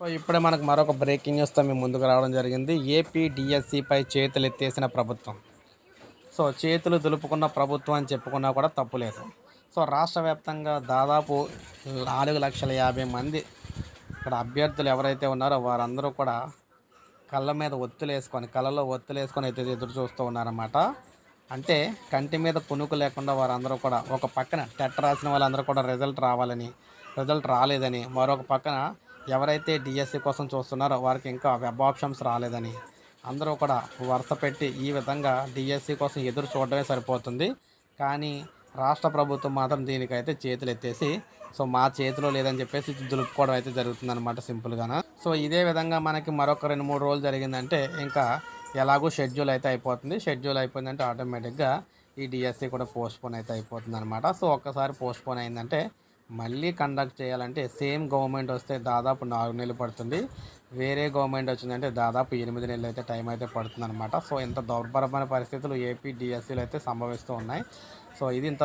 So ఇప్పుడే మనకు మరొక బ్రేకింగ్ న్యూస్తో మేము ముందుకు రావడం జరిగింది. ఏపీ డిఎస్సిపై చేతులు ఎత్తేసిన ప్రభుత్వం. సో చేతులు దులుపుకున్న ప్రభుత్వం అని చెప్పుకున్నా కూడా తప్పులేదు సో రాష్ట్ర వ్యాప్తంగా దాదాపు నాలుగు లక్షల యాభై మంది ఇక్కడ అభ్యర్థులు ఎవరైతే ఉన్నారో వారందరూ కూడా కళ్ళ మీద ఒత్తులు వేసుకొని కళ్ళలో ఒత్తులు వేసుకొని అయితే ఎదురు చూస్తూ ఉన్నారన్నమాట. అంటే కంటి మీద పునుకు లేకుండా వారందరూ కూడా ఒక పక్కన టెట్ రాసిన వాళ్ళందరూ కూడా రిజల్ట్ రావాలని రిజల్ట్ రాలేదని మరొక పక్కన ఎవరైతే డిఎస్సి కోసం చూస్తున్నారో వారికి ఇంకా వెబ్ ఆప్షన్స్ రాలేదని. అందరూ కూడా వరుస పెట్టి ఈ విధంగా డిఎస్సి కోసం ఎదురు చూడడమే సరిపోతుంది. కానీ రాష్ట్ర ప్రభుత్వం మాత్రం దీనికైతే చేతులు ఎత్తేసి సో మా చేతిలో లేదని చెప్పేసి దులుపుకోవడం అయితే జరుగుతుంది అనమాట సింపుల్గాన. సో ఇదే విధంగా మనకి మరొక రెండు మూడు రోజులు జరిగిందంటే ఇంకా ఎలాగో షెడ్యూల్ అయితే అయిపోతుంది. షెడ్యూల్ అయిపోయిందంటే ఆటోమేటిక్గా ఈ డిఎస్సి కూడా పోస్ట్పోన్ అయితే అయిపోతుంది అనమాట సో ఒక్కసారి పోస్ట్పోన్ అయిందంటే మళ్ళీ కండక్ట్ చేయాలంటే సేమ్ గవర్నమెంట్ వస్తే దాదాపు నాలుగు నెలలు పడుతుంది. వేరే గవర్నమెంట్ వచ్చిందంటే దాదాపు ఎనిమిది నెలలు అయితే టైం అయితే పడుతుంది అనమాట సో ఇంత దౌర్భరమైన పరిస్థితులు ఏపీ డిఎస్సీలు అయితే సంభవిస్తూ ఉన్నాయి. సో ఇది ఇంత